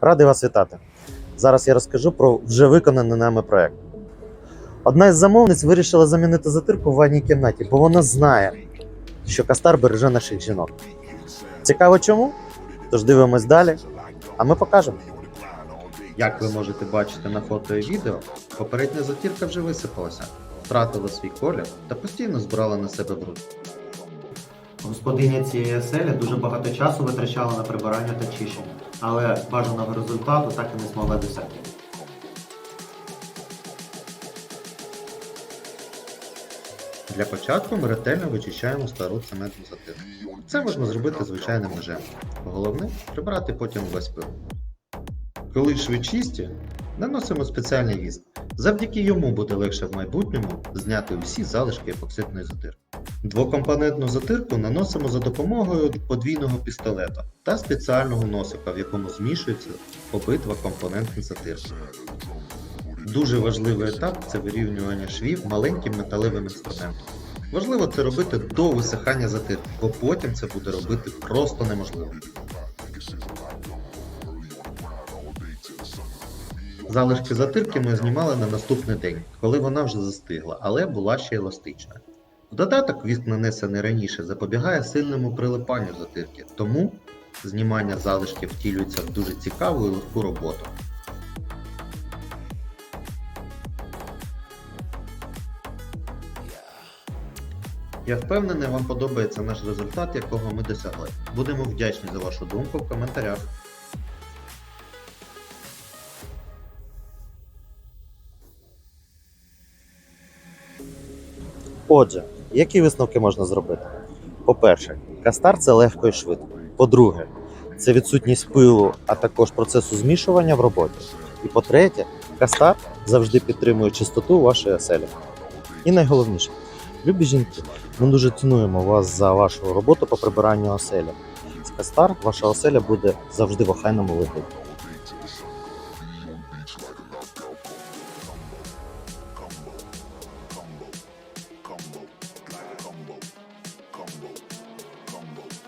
Радий вас вітати. Зараз я розкажу про вже виконаний нами проект. Одна із замовниць вирішила замінити затирку в ванній кімнаті, бо вона знає, що Кастар береже наших жінок. Цікаво чому? Тож дивимось далі, а ми покажемо. Як ви можете бачити на фото і відео, попередня затірка вже висипалася, втратила свій колір та постійно збирала на себе бруд. Господиня цієї оселі дуже багато часу витрачала на прибирання та чищення, але бажаного результату так і не змогла досягти. Для початку ми ретельно вичищаємо стару цементну затирку. Це можна зробити звичайним ножем. Головне прибрати потім весь пил. Коли шви чисті, наносимо спеціальний віск. Завдяки йому буде легше в майбутньому зняти усі залишки епоксидної затирки. Двокомпонентну затирку наносимо за допомогою подвійного пістолета та спеціального носика, в якому змішується обидва компоненти затирки. Дуже важливий етап це вирівнювання швів маленьким металевим інструментом. Важливо це робити до висихання затирки, бо потім це буде робити просто неможливо. Залишки затирки ми знімали на наступний день, коли вона вже застигла, але була ще еластична. Додаток віск нанесений раніше запобігає сильному прилипанню затирки, тому знімання залишків втілюється в дуже цікаву і легку роботу. Я впевнений, вам подобається наш результат, якого ми досягли. Будемо вдячні за вашу думку в коментарях. Отже, які висновки можна зробити? По-перше, кастар це легко і швидко. По-друге, це відсутність пилу, а також процесу змішування в роботі. І по-третє, кастар завжди підтримує чистоту вашої оселі. І найголовніше, любі жінки, ми дуже цінуємо вас за вашу роботу по прибиранню оселі. З Кастар ваша оселя буде завжди в охайному вигляді.